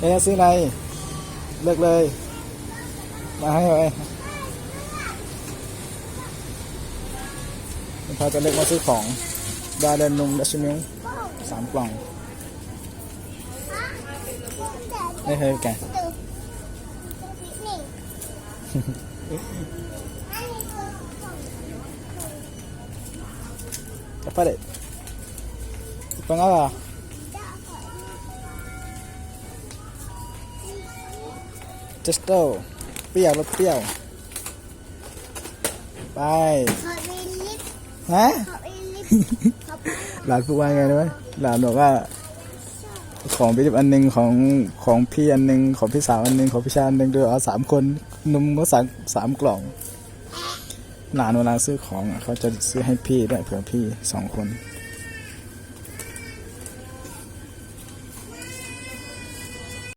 เอ๊ะซื้ออะไร เลือกเลย มาให้ไว้พาจะเลือกมาซื้อของดาเดนนุงดัชมิลสามกล่องไม่เคยแกะ Apa dek? Pengapa? Cesto เปรี้ยวรสเปรี้ยว ไปขอวินลิฟฮะขอวินลิฟขอไปหลานพูดว่าไงรู้ไหมหลานบอกว่า ของพี่จิบอันหนึ่งของของพี่อันหนึ่งของพี่สาวอันหนึ่งของพี่ชายอันหนึ่งดี๋ยเอาสามคนนมก็สามสามกล่องหลานเวลาซื้อของเขาจะซื้อให้พี่ด้วยเผื่อพี่สองคน